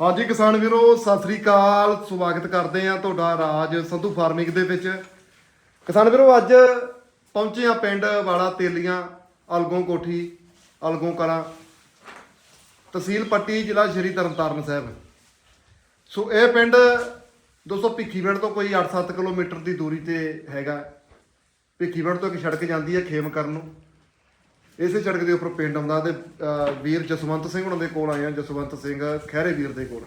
ਹਾਂਜੀ ਕਿਸਾਨ ਵੀਰੋ, ਸਤਿ ਸ੍ਰੀ ਅਕਾਲ। ਸਵਾਗਤ ਕਰਦੇ ਆ ਤੁਹਾਡਾ ਰਾਜ ਸੰਧੂ ਫਾਰਮਿੰਗ ਦੇ ਵਿੱਚ। ਕਿਸਾਨ ਵੀਰੋ, ਅੱਜ ਪਹੁੰਚੇ ਆ ਪਿੰਡ ਵਾਲਾ ਤੇਲੀਆਂ, ਅਲਗੋਂ ਕੋਠੀ, ਅਲਗੋਂ ਕਲਾਂ। ਤਹਿਸੀਲ ਪੱਟੀ, ਜ਼ਿਲ੍ਹਾ ਸ਼੍ਰੀ ਤਰਨਤਾਰਨ ਸਾਹਿਬ। ਸੋ ਇਹ ਪਿੰਡ ਦੋਸਤੋ, ਭਿੱਖੀਵਿੰਡ ਤੋਂ ਕੋਈ 8-7 ਕਿਲੋਮੀਟਰ ਦੀ ਦੂਰੀ ਤੇ ਹੈਗਾ। ਭਿੱਖੀਵਿੰਡ ਤੋਂ ਇੱਕ ਸੜਕ ਜਾਂਦੀ ਹੈ ਖੇਮ ਕਰਨ ਨੂੰ। ਇਸੇ ਸੜਕ ਦੇ ਉੱਪਰ ਪਿੰਡ ਆਉਂਦਾ ਤੇ ਅਹ, ਵੀਰ ਜਸਵੰਤ ਸਿੰਘ ਉਹਨਾਂ ਦੇ ਕੋਲ ਆਏ ਆ ਜਸਵੰਤ ਸਿੰਘ ਖਹਿਰੇ ਵੀਰ ਦੇ ਕੋਲ।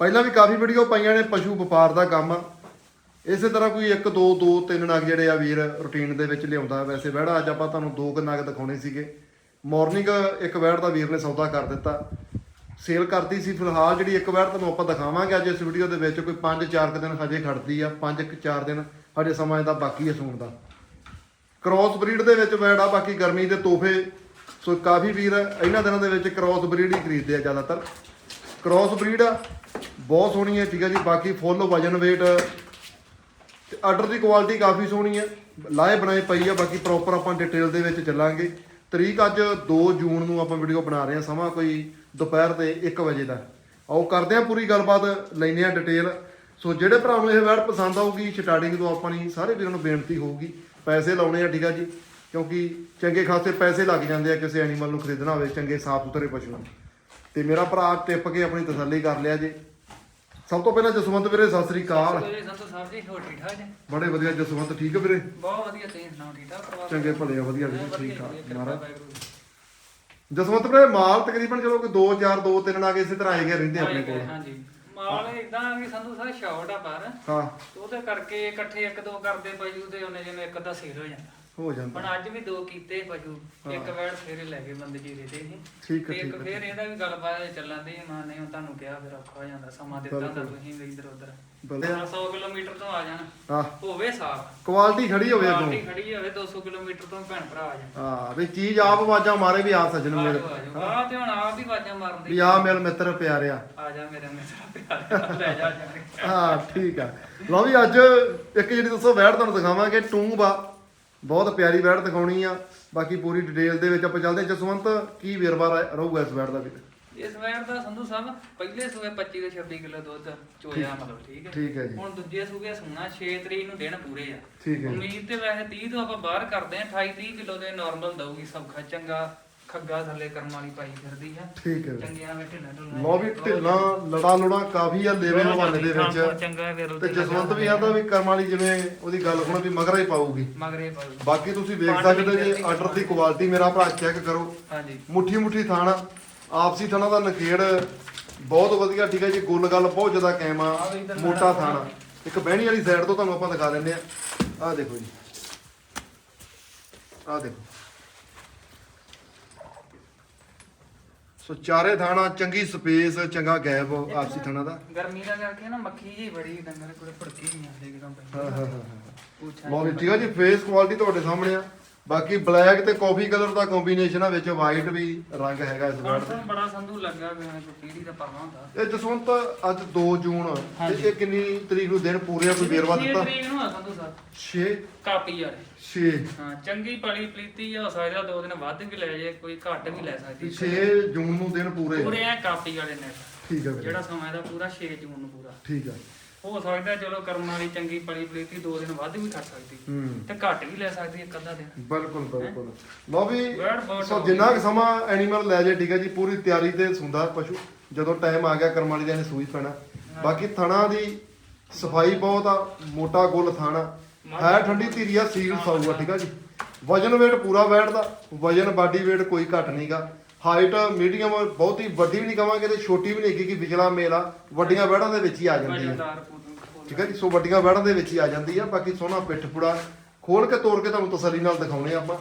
ਪਹਿਲਾਂ ਵੀ ਕਾਫੀ ਵੀਡੀਓ ਪਾਈਆਂ ਨੇ ਪਸ਼ੂ ਵਪਾਰ ਦਾ ਕੰਮ। ਇਸੇ ਤਰ੍ਹਾਂ ਕੋਈ 1 2 2 3 ਨਗ ਜਿਹੜੇ ਆ ਵੀਰ ਰੁਟੀਨ ਦੇ ਵਿੱਚ ਲਿਆਉਂਦਾ ਵੈਸੇ ਵਹਿੜਾ ਅੱਜ ਆਪਾਂ ਤੁਹਾਨੂੰ ਦੋ ਕੁ ਨਗ ਦਿਖਾਉਣੇ ਸੀਗੇ। ਮਾਰਨਿੰਗ ਇੱਕ ਵਹਿੜ ਦਾ ਵੀਰ ਨੇ ਸੌਦਾ ਕਰ ਦਿੱਤਾ। ਸੇਲ ਕਰਦੀ ਸੀ ਫਿਲਹਾਲ ਜਿਹੜੀ ਇੱਕ ਵਹਿੜ ਤੁਹਾਨੂੰ ਆਪਾਂ ਦਿਖਾਵਾਂਗੇ ਅੱਜ ਇਸ ਵੀਡੀਓ ਦੇ ਵਿੱਚ ਕੋਈ 5-4 ਦਿਨ ਹਜੇ ਖੜਦੀ ਆ 5-4 ਦਿਨ ਹਜੇ ਸਮਾਂ ਇਹਦਾ ਬਾਕੀ ਹੈ ਸੂਣ ਦਾ। ਕ੍ਰਾਸ ਬਰੀਡ ਦੇ ਵਿੱਚ ਵੈੜ ਆ, ਬਾਕੀ ਗਰਮੀ ਦੇ ਤੋਹਫੇ। ਸੋ ਕਾਫੀ ਵੀਰ ਇਹਨਾਂ ਦਿਨਾਂ ਦੇ ਵਿੱਚ ਕ੍ਰਾਸ ਬਰੀਡ ਹੀ ਖਰੀਦਦੇ ਆ ਜ਼ਿਆਦਾਤਰ। ਕ੍ਰਾਸ ਬਰੀਡ ਆ, ਬਹੁਤ ਸੋਹਣੀ ਹੈ, ਠੀਕ ਹੈ ਜੀ। ਬਾਕੀ ਫੁੱਲ ਵਜਨ weight ਤੇ ਆਰਡਰ ਦੀ ਕੁਆਲਿਟੀ ਕਾਫੀ ਸੋਹਣੀ ਹੈ ਲਾਏ ਬਣਾਏ ਪਈ ਆ, ਬਾਕੀ ਪ੍ਰੋਪਰ ਆਪਾਂ ਡਿਟੇਲ ਦੇ ਵਿੱਚ ਚੱਲਾਂਗੇ। ਤਰੀਕ ਅੱਜ 2 ਜੂਨ ਨੂੰ ਆਪਾਂ ਵੀਡੀਓ ਬਣਾ ਰਹੇ ਹਾਂ ਸਮਾਂ ਕੋਈ ਦੁਪਹਿਰ ਦੇ 1 ਵਜੇ ਦਾ। ਆਓ, ਕਰਦੇ ਹਾਂ ਪੂਰੀ ਗੱਲਬਾਤ ਲੈਨੇ ਆ ਡਿਟੇਲ ਸੋ ਜਿਹੜੇ ਭਰਾ ਨੂੰ ਇਹ ਵੈਡ ਪਸੰਦ ਆਊਗੀ ਸਟਾਰਟਿੰਗ ਤੋਂ ਆਪਾਂ ਆਪਣੀ ਸਾਰੇ ਵੀਰਾਂ ਨੂੰ ਬੇਨਤੀ ਹੋਊਗੀ ਪੈਸੇ ਲਾਉਣੇ ਆ ਠੀਕ ਆ ਜੀ? ਕਿਉਂਕਿ ਚੰਗੇ ਖਾਸੇ ਪੈਸੇ ਲੱਗ ਜਾਂਦੇ ਆ ਕਿਸੇ ਐਨੀਮਲ ਨੂੰ ਖਰੀਦਣਾ ਹੋਵੇ ਚੰਗੇ ਸਾਫ਼ ਸੁਥਰੇ ਪਸ਼ੂ ਨੂੰ। ਤੇ ਮੇਰਾ ਭਰਾ ਟਿੱਪ ਕੇ ਆਪਣੀ ਤਸੱਲੀ ਕਰ ਲਿਆ ਜੀ। ਸਭ ਤੋਂ ਪਹਿਲਾਂ ਜਸਵੰਤ ਵੀਰੇ ਸਤਿ ਸ੍ਰੀ ਅਕਾਲ। ਮੇਰੇ ਸੰਤੋ ਸਾਹਿਬ ਜੀ ਹੋਰ ਠੀਕ ਠਾਕ ਜੀ? ਬੜੇ ਵਧੀਆ ਜਸਵੰਤ ਠੀਕ ਆ ਵੀਰੇ? ਬਹੁਤ ਵਧੀਆ ਤੁਸੀਂ ਸੁਣਾਓ ਠੀਕ ਠਾਕ ਪਰਿਵਾਰ? ਚੰਗੇ ਭਲੇ ਆ, ਵਧੀਆ ਵਧੀਆ, ਠੀਕ ਠਾਕ ਵਧੀਆ, ਮਹਾਰਾਜ। ਜਸਵੰਤ ਵੀਰੇ ਮਾਲ ਤਕਰੀਬਨ ਚਲੋ ਕੋਈ 2 4 2 3 ਆ ਕੇ ਇਸੇ ਤਰ੍ਹਾਂ ਆਏ ਗਏ ਰਹਿੰਦੇ ਆਪਣੇ ਕੋਲ। ਹਾਂਜੀ। ਮਾਲ ਇਦਾਂ ਸੰਧੂ ਸਾਹਿਬ ਸ਼ਾਰਟ ਆ ਪਰ ਹਾਂ। ਉਹਦੇ ਕਰਕੇ ਇਕੱਠੇ ਇੱਕ ਦੋ ਕਰਦੇ ਪਸ਼ੂ ਤੇ ਉਹਨੇ ਜਿਵੇਂ ਇੱਕ ਅੱਧਾ ਸੇਲ ਹੋ ਜਾਂਦਾ। ਹੋ ਜਾਂਦਾ। ਹੁਣ ਅੱਜ ਵੀ ਦੋ ਕੀਤੇ ਪਸ਼ੂ ਇੱਕ ਵੈੜ ਫੇਰੇ ਲੈ ਗਏ ਬੰਦੇ ਜੀ ਦੇ ਤੇ ਸੀ ਠੀਕ ਹੈ ਇੱਕ ਹੈ ਫੇਰ ਇਹਦਾ ਵੀ ਗੱਲਬਾਤ ਚੱਲਣ ਦੀ ਮਾਂ ਨੇ ਤੁਹਾਨੂੰ ਕਿਹਾ ਫਿਰ ਔਖਾ ਹੋ ਜਾਂਦਾ ਸਮਾਂ ਦਿੱਤਾ ਹੁੰਦਾ ਤੁਸੀਂ ਵੀ ਇੱਧਰ ਉੱਧਰ। ਬਲੇ 100 ਕਿਲੋਮੀਟਰ ਤੋਂ ਆ ਜਾਣ ਹਾਂ। ਹੋਵੇ ਸਾਫ਼। ਕੁਆਲਿਟੀ ਖੜੀ ਹੋਵੇ ਕੁਆਲਿਟੀ ਅੱਗੋਂ ਖੜੀ ਹੋਵੇ 200 ਕਿਲੋਮੀਟਰ ਤੋਂ ਭੈਣ ਭਰਾ ਆ ਜਾਣ। ਹਾਂ ਵੀ ਚੀਜ਼ ਆਪ ਆਵਾਜ਼ਾਂ ਮਾਰੇ ਵੀ ਆ ਸੱਜਣ ਮੇਰੇ। ਆ ਤੇ ਹੁਣ ਆਪ ਹੀ ਵਾਜਾਂ ਮਾਰਦੀ ਵੀ ਆ ਮੇਲ ਮਿੱਤਰ ਪਿਆਰਿਆ। ਆ ਜਾ ਮੇਰੇ ਮੇਰਾ ਪਿਆਰ ਲੈ ਜਾ ਜਾ ਹਾਂ ਠੀਕ ਆ। ਲਓ ਵੀ ਅੱਜ ਇੱਕ ਜਿਹੜੀ ਦੱਸੋ ਵੈੜ ਤੁਹਾਨੂੰ ਦਿਖਾਵਾਂਗੇ ਟੂਬ। ਆ ਬਹੁਤ ਪਿਆਰੀ ਵੈੜ ਦਿਖਾਉਣੀ ਆ। ਬਾਕੀ ਪੂਰੀ ਡਿਟੇਲ ਦੇ ਵਿੱਚ ਆਪਾਂ ਚੱਲਦੇ ਹਾਂ। ਜਸਵੰਤ ਕੀ ਵੇਰਵਾ ਰਹੂਗਾ ਇਸ ਵੈੜ ਦਾ ਵੀ? ਇਸ ਵੈਰ ਦਾ ਸੰਧੂ ਸਾਹਿਬ ਪਹਿਲੇ ਸੂਏ 25 ਤੋਂ 26 ਕਿਲੋ ਦੁੱਧ ਚੋਇਆ ਮਤਲਬ ਠੀਕ ਹੈ? ਠੀਕ ਹੈ ਜੀ। ਹੁਣ ਦੂਜੇ ਸੂਏ ਸੁਣਾ 6 ਤਰੀਕ ਨੂੰ ਦਿਨ ਪੂਰੇ ਆ। ਠੀਕ ਹੈ ਜੀ। ਉਮੀਦ ਤੇ ਵੈਸੇ 30 ਤੋਂ ਆਪਾਂ ਬਾਹਰ ਕਰਦੇ ਆ 28 30 ਕਿਲੋ ਦੇ ਨਾਰਮਲ ਦਊਗੀ ਸੌਖਾ ਚੰਗਾ। ਖੱਗਾ ਥੱਲੇ ਕਰਮ ਵਾਲੀ ਪਾਈ ਫਿਰਦੀ ਆ। ਠੀਕ ਹੈ। ਚੰਗੀਆਂ ਵੇ ਢਿੱਲਾਂ ਢੁੱਲਾਂ ਲਓ ਵੀ ਢਿੱਲਾਂ ਲੜਾ ਲੁੜਾ ਕਾਫੀ ਆ ਲੇਵੇ ਹਵਾਨੇ ਦੇ ਵਿੱਚ। ਚੰਗਾ ਵੀਰ ਤੇ ਜਸਵੰਤ ਵੀ ਆਂਦਾ ਵੀ ਕਰਮ ਵਾਲੀ ਜਿਵੇਂ ਉਹਦੀ ਗੱਲ ਸੁਣ ਵੀ ਮਗਰਾ ਹੀ ਪਾਊਗੀ। ਮਗਰੇ ਪਾਉ ਬਾਕੀ ਤੁਸੀਂ ਵੇਖ ਸਕਦੇ ਜੇ ਆਰਡਰ ਦੀ ਕੁਆਲਿਟੀ ਮੇਰਾ ਭਰਾ ਚੈੱਕ ਕਰੋ। ਹਾਂਜੀ। ਮੁੱਠੀ ਮੁੱਠੀ ਥਾਣਾ ਆਪਸੀ ਥਾਣਾ ਦਾ ਨਖੇੜ ਬਹੁਤ ਵਧੀਆ ਠੀਕ ਹੈ ਜੀ ਗੁੱਲ ਗੱਲ ਬਹੁਤ ਜ਼ਿਆਦਾ ਕਾਇਮ ਆ ਮੋਟਾ ਥਾਣਾ। ਇੱਕ ਬਹਿਣੀ ਵਾਲੀ ਸਾਈਡ ਤੋਂ ਤੁਹਾਨੂੰ ਆਪਾਂ ਦਿਖਾ ਦਿੰਦੇ ਆ। ਆਹ ਦੇਖੋ ਜੀ। ਆਹ ਦੇਖੋ। ਸੋ ਚਾਰੇ ਥਾਣਾ ਚੰਗੀ ਸਪੇਸ ਚੰਗਾ ਗੈਪ ਆਪਸੀ ਥਾਣਾ ਦਾ। ਗਰਮੀ ਦਾ ਕਰਕੇ ਨਾ ਮੱਖੀ ਜੀ ਬੜੀ ਡੰਗਰ ਕੋਲੇ ਭੜਕੀ ਨਹੀਂ ਆਉਂਦੀ ਕਿਦੋਂ ਹਾਂ ਹਾਂ ਹਾਂ ਵੀ ਠੀਕ ਆ ਜੀ ਫੇਸ ਕੁਆਲਿਟੀ ਤੁਹਾਡੇ ਸਾਹਮਣੇ ਆ। ਬਾਕੀ ਬਲੈਕ ਤੇ ਕਾਫੀ ਕਲਰ ਦਾ ਕੰਬੀਨੇਸ਼ਨ ਆ ਵਿੱਚ ਵਾਈਟ ਵੀ ਰੰਗ ਹੈਗਾ ਇਸ ਵਾਰ। ਤਾਂ ਬੜਾ ਸੰਧੂ ਲੱਗਾ ਵੀ ਕੋਈ ਪੀੜੀ ਦਾ ਪਰਵਾ ਹੁੰਦਾ। ਇਹ ਜਸਵੰਤ ਅੱਜ 2 ਜੂਨ ਤੇ ਇਹ ਕਿੰਨੀ ਤਰੀਕ ਨੂੰ ਦਿਨ ਪੂਰੇ ਆ ਕੋਈ ਵੇਰਵਾ ਦਿੱਤਾ? ਤਰੀਕ ਨੂੰ ਆ ਸੰਧੂ ਸਾਹਿਬ 6 ਕਾਪੀ ਵਾਲੇ 6 ਹਾਂ ਚੰਗੀ ਪਲੀ ਪਲੀਤੀ ਆ ਸਕਦਾ ਦੋ ਦਿਨ ਵੱਧ ਵੀ ਲੈ ਜੇ ਕੋਈ ਘੱਟ ਵੀ ਲੈ ਸਕਦੀ। 6 ਜੂਨ ਨੂੰ ਦਿਨ ਪੂਰੇ ਆ। ਪੂਰੇ ਆ ਕਾਪੀ ਵਾਲੇ ਨੇ। ਠੀਕ ਹੈ ਵੀਰੇ। ਜਿਹੜਾ ਸਮਾਂ ਦਾ ਪੂਰਾ 6 ਜੂਨ ਨੂੰ ਪੂਰਾ। ਠੀਕ ਹੈ ਹੋ ਸਕਦਾ ਚਲੋ ਕਰਮ ਵਾਲੀ ਚੰਗੀ ਪਲੀ ਪਲੀਤੀ ਦੋ ਦਿਨ ਵੱਧ ਵੀ ਕਰ ਸਕਦੀ। ਤੇ ਘੱਟ ਵੀ ਲੈ ਸਕਦੀ ਇੱਕ ਅੱਧਾ ਦਿਨ। ਬਿਲਕੁਲ ਬਿਲਕੁਲ। ਲਓ ਵੀ ਸੋ ਜਿੰਨਾ ਕੁ ਸਮਾਂ ਐਨੀਮਲ ਲੈ ਜੇ ਠੀਕ ਹੈ ਜੀ ਪੂਰੀ ਤਿਆਰੀ ਤੇ ਸੁੰਦਾ ਪਸ਼ੂ ਜਦੋਂ ਟਾਈਮ ਆ ਗਿਆ ਕਰਮ ਵਾਲੀ ਦਾ ਇਹਨੇ ਸੂਈ ਪੈਣਾ। ਬਾਕੀ ਥਣਾ ਦੀ ਸਫ਼ਾਈ ਬਹੁਤ ਆ ਮੋਟਾ ਗੁੱਲ ਥਾਣਾ ਹੈ ਠੰਡੀ ਧੀਰੀ ਆ ਸੀਲ ਸਾਊ ਆ ਠੀਕ ਆ ਜੀ। ਵਜਨ weight ਪੂਰਾ ਬੈਠਦਾ ਵਜਨ ਬਾਡੀ weight ਕੋਈ ਘੱਟ ਨਹੀਂਗਾ ਹਾਈਟ ਮੀਡੀਅਮ ਬਹੁਤੀ ਵੱਡੀ ਵੀ ਨਹੀਂ ਕਵਾਂਗੇ ਤੇ ਛੋਟੀ ਵੀ ਨਹੀਂ ਹੈਗੀ ਕਿ ਵਿਚਲਾ ਮੇਲ ਆ ਵੱਡੀਆਂ ਬੈੜਾਂ ਦੇ ਵਿੱਚ ਹੀ ਆ ਜਾਂਦੀ ਪੂਰਨ ਠੀਕ ਹੈ ਜੀ ਸੋ ਵੱਡੀਆਂ ਬੈੜਾਂ ਦੇ ਵਿੱਚ ਹੀ ਆ ਜਾਂਦੀ ਆ ਬਾਕੀ ਸੋਹਣਾ ਪਿੱਠ ਪੁੜਾ ਖੋਲ ਕੇ ਤੋੜ ਕੇ ਤੁਹਾਨੂੰ ਤਸੱਲੀ ਨਾਲ ਦਿਖਾਉਣੇ ਆਪਾਂ।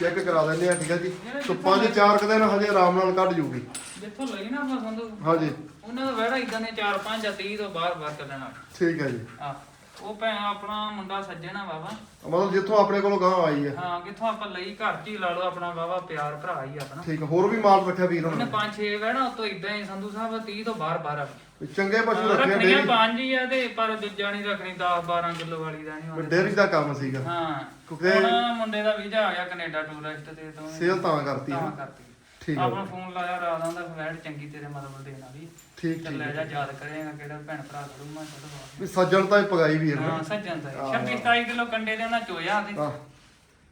ਚੈੱਕ ਕਰਾ ਦਿੰਦੇ ਆ ਠੀਕ ਹੈ ਜੀ। ਸੋ ਪੰਜ ਚਾਰ ਕੁ ਦਿਨ ਹਜੇ ਆਰਾਮ ਨਾਲ ਕੱਢ ਜੂਗੀ। ਜਿੱਥੋਂ ਲਈ ਨਾ ਆਪਾਂ ਸੰਧੂ ਹਾਂਜੀ। ਉਹਨਾਂ ਦਾ ਵੜਾ ਇਦਾਂ ਨੇ 4 5 ਜਾਂ 30 ਤੋਂ ਬਾਹਰ ਬਾਹਰ ਚੱਲਣਾ ਠੀਕ ਹੈ ਜੀ। ਆ ਉਹ ਭੈਣ ਆਪਣਾ ਮੁੰਡਾ ਸੱਜਣਾ ਬਾਬਾ ਮਤਲਬ ਜਿੱਥੋਂ ਆਪਣੇ ਕੋਲੋਂ ਗਾਂ ਆਈ ਆ। ਹਾਂ ਕਿੱਥੋਂ ਆਪਾਂ ਲਈ ਘਰ ਚ ਹੀ ਲਾ ਲਓ ਆਪਣਾ ਬਾਬਾ ਪਿਆਰ ਭਰਾ ਹੀ ਆਪਣਾ। ਠੀਕ ਹੋਰ ਵੀ ਮਾਲ ਰੱਖਿਆ ਵੀਰ ਉਹਨੇ ਪੰਜ ਛੇ ਵਹਿਣਾ ਉਤੋਂ ਇਦਾਂ ਹੀ ਸੰਧੂ ਸਾਹਿਬ 30 ਤੋਂ ਬਾਹਰ ਬਾਹਰ ਚੰਗੇ ਪਸ਼ੂ ਰੱਖੇ ਰੱਖਣੀਆਂ ਡੇਰੀ ਪੰਜ ਹੀ ਆ ਤੇ ਪਰ ਦੂਜਾ ਨਹੀਂ ਰੱਖਣੀ 10 12 ਕਿਲੋ ਵਾਲੀ ਦਾ ਨਹੀਂ ਡੇਰੀ ਦਾ ਕੰਮ ਸੀਗਾ। ਹਾਂ ਕਿਉਂਕਿ- ਹੁਣ ਮੁੰਡੇ ਦਾ ਵੀਜ਼ਾ ਆ ਗਿਆ ਕੈਨੇਡਾ ਟੂਰਿਸਟ ਤੇ ਤੋਂ ਸੇਲ ਤਾਂ ਕਰਤੀ ਤਾਂ ਹੈ ਕਰਤੀ। ਠੀਕ ਹੈ। ਆਪਣਾ ਫੋਨ ਲਾਇਆ ਰਾਤ ਆਂਦਾ ਫਲੈਟ ਚੰਗੀ ਤੇਰੇ ਮਤਲਬ ਦੇਣ ਵਾਲੀ ਠੀਕ ਚੱਲ ਠੀਕ ਲੈ ਜਾ ਯਾਦ ਕਰੇਗਾ ਕਿਹੜਾ ਭੈਣ ਭਰਾ ਖੜੂ ਮੈਂ ਵੀ ਸੱਜਣ ਤਾਂ ਹੀ ਪਗਾਈ ਵੀਰ ਨੇ। ਹਾਂ ਸੱਜਣ ਦਾ ਹਾਂ। 26 27 ਕਿਲੋ ਕੰਡੇ ਦੇ ਉਹਨਾਂ ਚੋਇਆ ਤੇ। ਹਾਂ।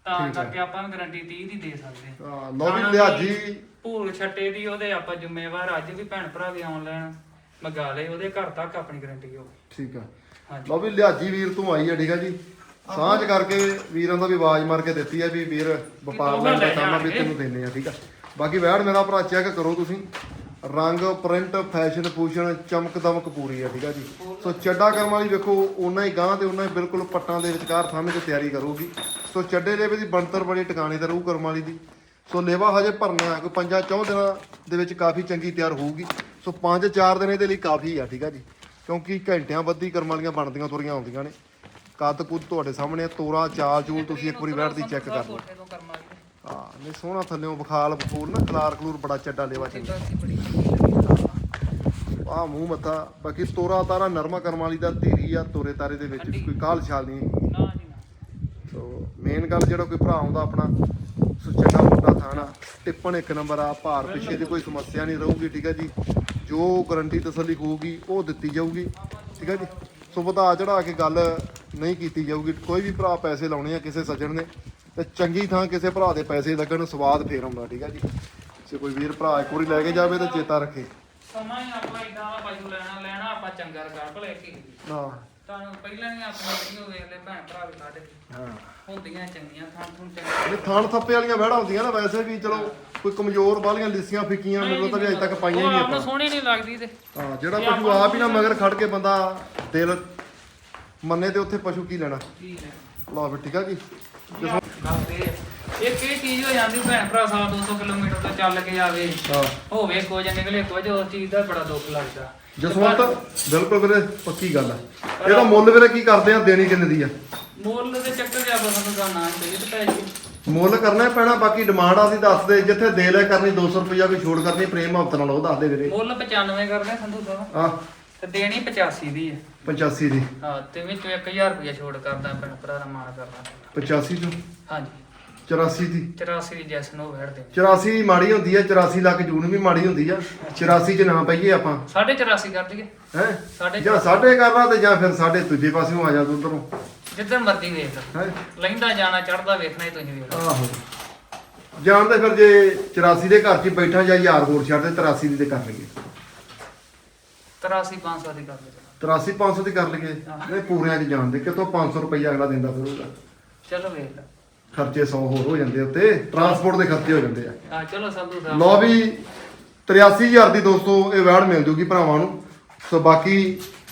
ਤਾਂ ਠੀਕ ਹੈ। ਕਰਕੇ ਆਪਾਂ ਨੂੰ ਗਾਰੰਟੀ 30 ਦੀ ਦੇ ਸਕਦੇ ਹਾਂ। ਹਾਂ, ਲਓ ਵੀ ਲਿਹਾਜੀ ਭੂਲ ਛੱਟੇ ਦੀ ਉਹਦੇ ਆਪਾਂ ਜ਼ਿੰਮੇਵਾਰ ਅੱਜ ਵੀ ਭੈਣ ਭਰਾ ਵੀ ਆਨਲਾਈਨ ਮੰਗਾ ਲਏ ਉਹਦੇ ਘਰ ਤੱਕ ਆਪਣੀ ਗਾਰੰਟੀ ਹੋ ਠੀਕ ਆ ਹਾਂਜੀ। ਲਓ ਵੀ ਲਿਹਾਜੀ ਵੀਰ ਤੂੰ ਆਈ ਆ ਠੀਕ ਆ ਜੀ। ਸਾਂਝ ਕਰਕੇ ਵੀਰਾਂ ਦਾ ਵੀ ਆਵਾਜ਼ ਮਾਰ ਕੇ ਦਿੱਤੀ ਆ ਵੀ ਵੀਰ ਵਪਾਰ ਦਾ ਕੰਮ ਆ ਵੀ ਜਾਣਗੇ। ਤੈਨੂੰ ਦਿੰਨੇ ਆ ਠੀਕ ਆ ਬਾਕੀ ਵੈੜ ਮੇਰਾ ਭਰਾ ਚੈੱਕ ਕਰੋ ਤੁਸੀਂ। ਰੰਗ ਪ੍ਰਿੰਟ ਫੈਸ਼ਨ ਫੂਸ਼ਨ ਚਮਕ ਦਮਕ ਪੂਰੀ ਆ ਠੀਕ ਆ ਜੀ। ਸੋ ਚੱਡਾ ਕਰਮ ਵਾਲੀ ਵੇਖੋ ਉਹਨਾਂ ਹੀ ਗਾਂ ਤੇ ਉਹਨਾਂ ਹੀ ਬਿਲਕੁਲ ਪੱਟਾਂ ਦੇ ਵਿਚਕਾਰ ਥੰਮ ਕੇ ਤਿਆਰੀ ਕਰੂਗੀ। ਸੋ ਚੱਡੇ ਲੇਵੇ ਦੀ ਬਣਤਰ ਬੜੀ ਟਿਕਾਣੇ ਤੇ ਰਹੂ ਕਰਮ ਵਾਲੀ ਦੀ। ਸੋ ਲੇਵਾ ਹਜੇ ਭਰਨਾ ਕੋਈ ਪੰਜਾਂ ਚੌਂ ਦਿਨਾਂ ਦੇ ਵਿੱਚ ਕਾਫੀ ਚੰਗੀ ਤਿਆਰ ਹੋਊਗੀ। ਸੋ ਪੰਜ ਚਾਰ ਦਿਨ ਇਹਦੇ ਲਈ ਕਾਫੀ ਆ ਠੀਕ ਆ ਜੀ। ਕਿਉਂਕਿ ਘੰਟਿਆਂ ਬੱਧੀ ਕਰਮ ਵਾਲੀਆਂ ਬਣਦੀਆਂ ਤੁਰੀਆਂ ਆਉਂਦੀਆਂ ਨੇ। ਕੱਦ ਕੁੱਦ ਤੁਹਾਡੇ ਸਾਹਮਣੇ ਆ, ਤੋਰਾ ਚਾਲ ਚੂਲ ਤੁਸੀਂ ਇੱਕ ਵਾਰੀ ਬੈਠ ਦੀ ਚੈੱਕ ਕਰ ਲਓ ਕੋਠੇ ਤੋਂ ਕਰਮਾ ਲਈ ਹਾਂ ਨਹੀਂ ਸੋਹਣਾ ਥੱਲੇੋਂ ਬਖਾਲ ਬਖੂਲ ਨਾ ਕਲਾਰ ਕਲੂਰ ਬੜਾ ਚੱਡਾ ਲੇਵਾ ਚੰਗਾ। ਚੰਗੀ ਆ ਮੂੰਹ ਮੱਥਾ ਬਾਕੀ ਤੋਰਾ ਤਾਰਾ ਨਰਮਾ ਕਰਮ ਵਾਲੀ ਦਾ ਧੀਰੀ ਆ ਤੋਰੇ ਤਾਰੇ ਦੇ ਵਿੱਚ ਕੋਈ ਕਾਲ ਛਾਲ ਨਹੀਂ। ਨਾ ਜੀ ਨਾ। ਸੋ ਮੇਨ ਗੱਲ ਜਿਹੜਾ ਕੋਈ ਭਰਾ ਆਉਂਦਾ ਆਪਣਾ ਸੁਚੱਡਾ ਮੋਟਾ ਥਾਣਾ ਟਿੱਪਣ ਇੱਕ ਨੰਬਰ ਆ ਭਾਰ ਪਿੱਛੇ ਦੀ ਕੋਈ ਸਮੱਸਿਆ ਨਹੀਂ ਰਹੂਗੀ ਠੀਕ ਹੈ ਜੀ। ਜੋ ਗਰੰਟੀ ਤਸੱਲੀ ਹੋਊਗੀ ਉਹ ਦਿੱਤੀ ਜਾਊਗੀ ਠੀਕ ਹੈ ਜੀ। ਸੋ ਵਧਾ ਚੜਾ ਕੇ ਗੱਲ ਨਹੀਂ ਕੀਤੀ ਜਾਊਗੀ ਕੋਈ ਵੀ ਭਰਾ ਪੈਸੇ ਲਾਉਣੇ ਆ ਕਿਸੇ ਸੱਜਣ ਨੇ ਤੇ ਚੰਗੀ ਥਾਂ ਕਿਸੇ ਭਰਾ ਦੇ ਪੈਸੇ ਲੱਗਣ ਸਵਾਦ ਫੇਰ ਆਉਂਦਾ ਠੀਕ ਹੈ ਜੀ? ਜੇ ਕੋਈ ਵੀਰ ਭਰਾ ਇੱਕ ਵਾਰੀ ਲੈ ਕੇ ਜਾਵੇ ਤਾਂ ਚੇਤਾ ਰੱਖੇ। ਸਮਾਂ ਹੀ ਆਪਣਾ ਇਦਾਂ ਦਾ ਬਾਜੂ ਲੈਣਾ ਲੈਣਾ ਆਪਾਂ ਚੰਗਾ ਰਿਕਾਰਡ ਲੈ ਕੇ ਹਾਂ। ਤੁਹਾਨੂੰ ਪਹਿਲਾਂ ਵੀ ਆਪਣੀ ਵੀਡੀਓ ਵੇਖ ਲੈ ਭੈਣ ਭਰਾ ਵੀ ਸਾਡੇ ਹਾਂ। ਹੁੰਦੀਆਂ ਚੰਗੀਆਂ ਥਾਂ ਥੂੰ ਚੰਗੀਆਂ। ਇਹ ਥਾਣ ਥੱਪੇ ਵਾਲੀਆਂ ਵਹਿੜਾਂ ਹੁੰਦੀਆਂ ਨਾ ਵੈਸੇ ਵੀ ਚਲੋ ਕੋਈ ਕਮਜ਼ੋਰ ਵਾਲੀਆਂ ਲਿੱਸੀਆਂ ਫਿੱਕੀਆਂ ਮੈਨੂੰ ਤਾਂ ਵੀ ਅਜੇ ਤੱਕ ਪਾਈਆਂ ਹੀ ਨਹੀਂ ਆਪ ਆਪਾਂ। ਸੋਹਣੀ ਨਹੀਂ ਲੱਗਦੀ ਤੇ। ਹਾਂ ਜਿਹੜਾ ਪਸ਼ੂ ਆਪ ਹੀ ਨਾ ਮਗਰ ਖੜ ਕੇ ਬੰਦਾ ਦਿਲ ਮੰਨੇ ਤੇ ਉੱਥੇ ਪਸ਼ੂ ਕੀ ਲੈਣਾ? ਕੀ ਹੈ ਲਓ ਫਿਰ ਠੀਕ ਆ ਜੀ। ਦੱਸਦੇ ਆ। ਇੱਕ ਇਹ ਚੀਜ਼ ਹੋ ਜਾਂਦੀ ਭੈਣ ਭਰਾ 100 200 ਕਿਲੋਮੀਟਰ ਤੋਂ ਚੱਲ ਕੇ ਆਵੇ। ਹਾਂ। ਹੋਵੇ ਕੁਝ ਨਿਕਲੇ ਕੁਝ ਉਸ ਚੀਜ਼ ਦਾ ਬੜਾ ਦੁੱਖ ਲੱਗਦਾ। ਜਸਵੰਤ ਬਿਲਕੁਲ ਵੀਰੇ ਪੱਕੀ ਗੱਲ ਆ। ਇਹਦਾ ਮੁੱਲ ਵੀਰੇ ਕੀ ਕਰਦੇ ਆ ਦੇਣੀ ਕਿੰਨੇ ਦੀ ਆ? ਮੁੱਲ ਦੇ ਚੱਕਰ ਦੇ ਆਪਾਂ ਸਾਨੂੰ ਦਾ ਨਾਂ ਚਾਹੀਦਾ ਤੇ ਪੈ ਜੀ। ਮੁੱਲ ਕਰਨਾ ਪੈਣਾ ਬਾਕੀ ਡਿਮਾਂਡ ਅਸੀਂ ਦੱਸਦੇ ਜਿੱਥੇ ਦੇ ਲੈ ਕਰਨੀ 200 ਰੁਪਇਆ ਵੀ ਛੋੜ ਕਰਨੀ ਪ੍ਰੇਮ ਹਫਤ ਨਾਲ ਉਹ ਦੱਸਦੇ ਵੀਰੇ। ਮੁੱਲ 95 ਕਰਦੇ ਸੰਧੂ ਸਾਹਿਬ। ਆ ਤੇ ਦੇਣੀ 85 ਦੀ ਹੈ 85 ਦੀ। ਹਾਂ ਤੇ ਵਿੱਚੋਂ 1000 ਰੁਪਇਆ ਛੋੜ ਕਰਦਾ ਭੈਣ ਭਰਾ ਦਾ ਮਾਣ ਕਰਦਾ। 85 ਚੋਂ? ਹਾਂਜੀ। 84 ਦੀ। 84 ਦੀ ਜੈਸ ਨੂੰ ਵੜ ਦੇ 84 ਮਾੜੀ ਹੁੰਦੀ ਆ 84 ਲੱਖ ਜੂਨ ਵੀ ਮਾੜੀ ਹੁੰਦੀ ਆ। 84 ਚ ਨਾ ਪਈਏ ਆਪਾਂ। 84 ਕਰ ਦਈਏ। ਹੈ? ਸਾਢੇ ਜਾਂ ਸਾਡੇ ਕਰਨਾ ਤੇ ਜਾਂ ਫਿਰ ਸਾਡੇ ਦੂਜੇ ਪਾਸਿਓਂ ਆ ਜਾ ਤੂੰ ਉਧਰੋਂ। ਜਿੱਧਰ ਮਰਦੀ ਵੇਖ। ਹੈ? ਲੈਂਦਾ ਜਾਣਾ ਚੜਦਾ ਵੇਖਣਾ ਹੀ ਤੁਸੀਂ ਵੇਖ। ਆਹੋ। ਜਾਣਦੇ ਫਿਰ ਜੇ 84 ਦੇ ਘਰ 'ਚ ਬੈਠਾ ਜਾਂ ਯਾਰ ਹੋਰ ਛੱਡ ਤੇ 83 ਦੀ ਤੇ ਕਰ ਲਈਏ। 83 500 ਦੀ ਕਰ ਦੇ 83 500 ਦੀ ਕਰ ਲਈਏ। ਨਹੀਂ ਪੂਰਿਆਂ 'ਚ ਜਾਣਦੇ। ਕਿਤੋਂ 500 ਰੁਪਈਆ ਅਗਲਾ ਦਿੰਦਾ ਫਿਰ ਉਹਦਾ? ਚਲੋ ਵੇਖ ਲਓ ਖਰਚੇ 100 ਹੋਰ ਹੋ ਜਾਂਦੇ ਉੱਤੇ। ਟਰਾਂਸਪੋਰਟ ਦੇ ਖਰਚੇ ਹੋ ਜਾਂਦੇ ਆ। ਚਲੋ ਸਾਹਿਬ ਲੋ ਵੀ 83000 ਦੀ ਦੋਸਤੋ ਇਹ ਵੈੜ ਮਿਲ ਜੂਗੀ ਭਰਾਵਾਂ ਨੂੰ। ਸੋ ਬਾਕੀ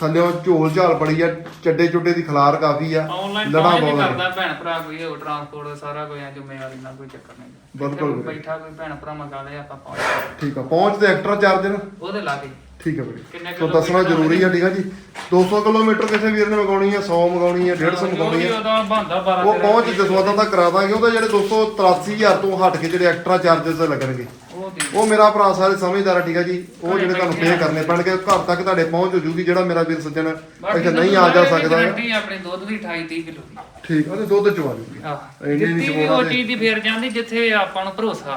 ਥੱਲਿਓਂ ਝੋਲ ਝਾਲ ਬੜੀ ਆ ਚੱਡੇ ਚੁੱਡੇ ਦੀ ਖਲਾਰ ਕਾਫੀ ਆ। ਆਨਲਾਈਨ ਲੜਾ ਆ। ਕਰਦਾ ਭੈਣ ਭਰਾ ਕੋਈ ਹੋ ਟਰਾਂਸਪੋਰਟ ਸਾਰਾ ਕੋਈ ਆ ਜ਼ਿੰਮੇਵਾਰੀ ਨਾਲ ਕੋਈ ਚੱਕਰ ਨਹੀਂ। ਬਿਲਕੁਲ। ਬੈਠਾ ਕੋਈ ਭੈਣ ਭਰਾ ਮੰਗਾ ਲਿਆ ਆਪਾਂ ਪਹੁੰਚ। ਠੀਕ ਆ ਪਹੁੰਚ ਤੇ ਐਕਸਟਰਾ ਚਾਰਜਰ ਉਹਦੇ ਲਾਗੇ। ਠੀਕ ਹੈ ਵੀਰੇ। ਸੋ ਦੱਸਣਾ ਜ਼ਰੂਰੀ ਆ ਠੀਕ ਆ ਜੀ। 200 ਕਿਲੋਮੀਟਰ ਕਿਸੇ ਵੀਰ ਨੇ ਮੰਗਾਉਣੀ ਆ 100 ਮੰਗਾਉਣੀ ਆ 150 ਮੰਗਾਉਣੀ ਆ। ਉਹਦਾ ਬੰਦਾ 12 ਉਹ ਪਹੁੰਚ ਜਸਵੰਤਾਂ ਤੱਕ ਕਰਾ ਦਾਂਗੇ ਉਹਦੇ ਜਿਹੜੇ 283,000 ਤੋਂ ਹਟ ਕੇ ਜਿਹੜੇ ਐਕਸਟਰਾ ਚਾਰजेस ਲੱਗਣਗੇ। ਉਹ ਮੇਰਾ ਭਰਾ ਸਾਰੇ ਸਮਝਦਾਰ ਆ ਠੀਕ ਆ ਜੀ। ਉਹ ਜਿਹੜੇ ਤੁਹਾਨੂੰ ਪੇ ਕਰਨੇ ਪੈਣਗੇ ਘਰ ਤੱਕ ਤੁਹਾਡੇ ਪਹੁੰਚ ਹੋ ਜੂਗੀ ਜਿਹੜਾ ਮੇਰਾ ਵੀਰ ਸੱਜਣ ਇੱਥੇ ਨਹੀਂ ਆ ਜਾ ਸਕਦਾ। ਗਾਰੰਟੀ ਆਪਣੇ ਦੁੱਧ ਦੀ 28 30 ਕਿਲੋ ਦੀ। ਠੀਕ ਉਹਦੇ ਦੁੱਧ ਚਵਾ ਜੂਗੀ। ਆਹ ਇੰਨੀ ਜਿੱਤੀ ਵੀ ਉਹ ਚੀਜ਼ ਦੀ ਫੇਰ ਜਾਂਦੀ ਜਿੱਥੇ ਆਪਾਂ ਨੂੰ ਭਰੋਸਾ।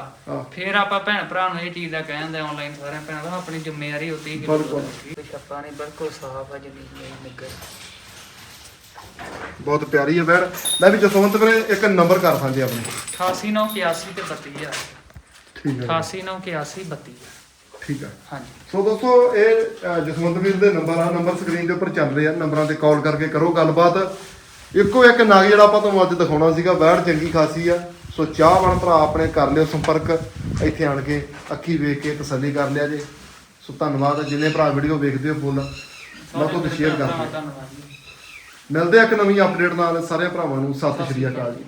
ਫੇਰ ਆਪਾਂ ਭੈਣ ਭਰਾ ਨੂੰ ਇਹ ਚੀਜ਼ ਦਾ ਕਹਿੰਦੇ ਆਨਲਾਈਨ ਸਾਰਿਆਂ ਭੈਣਾਂ ਦਾ ਆਪਣੀ ਜ਼ਿੰਮੇਵਾਰੀ ਹੁੰਦੀ ਕਿ ਬਿਲਕੁਲ। ਛੱਪਾ ਨਹੀਂ ਬਿਲਕੁਲ ਸਾਫ਼ ਆ ਜਿੰਨੀ ਨਹੀਂ ਨਿਕਲ ਬਹੁਤ ਪਿਆਰੀ ਹੈ ਬੈੜ ਲੈ ਵੀ ਜਸਵੰਤ ਵੀਰੇ ਇੱਕ ਨੰਬਰ ਕਰ ਸਕਦੇ ਆਪਣੇ। 8981 ਤੇ 32000 ਠੀਕ ਹੈ। 8981 32 ਠੀਕ ਹੈ। ਹਾਂਜੀ। ਸੋ ਦੋਸਤੋ ਇਹ ਅ, ਜਸਵੰਤ ਵੀਰ ਦੇ ਨੰਬਰ ਆ ਨੰਬਰ ਸਕਰੀਨ ਦੇ ਉੱਪਰ ਚੱਲ ਰਹੇ ਆ। ਨੰਬਰਾਂ ਤੇ ਕਾਲ ਕਰਕੇ ਕਰੋ ਗੱਲਬਾਤ। ਇੱਕੋ ਇੱਕ ਨਗ ਜਿਹੜਾ ਆਪਾਂ ਤੁਹਾਨੂੰ ਅੱਜ ਦਿਖਾਉਣਾ ਸੀਗਾ ਬੈੜ ਚੰਗੀ ਖਾਸੀ ਆ। ਸੋ ਚਾਹ ਬਣ ਭਰਾ ਆਪਣੇ ਕਰ ਲਿਓ ਸੰਪਰਕ। ਇੱਥੇ ਆਣ ਕੇ ਅੱਖੀ ਵੇਖ ਕੇ ਤਸੱਲੀ ਕਰ ਲਿਆ ਜੇ। ਸੋ ਧੰਨਵਾਦ ਜਿੰਨੇ ਭਰਾ ਵੀਡੀਓ ਵੇਖਦੇ ਹੋ ਫੁੱਲ ਲਾਈਕ ਤੇ ਸ਼ੇਅਰ ਕਰ ਧੰਨਵਾਦ ਜੀ। ਮਿਲਦੇ ਆ ਇੱਕ ਨਵੀਂ ਅਪਡੇਟ ਨਾਲ। ਸਾਰੇ ਭਰਾਵਾਂ ਨੂੰ ਸਤਿ ਸ਼੍ਰੀ ਅਕਾਲ ਜੀ।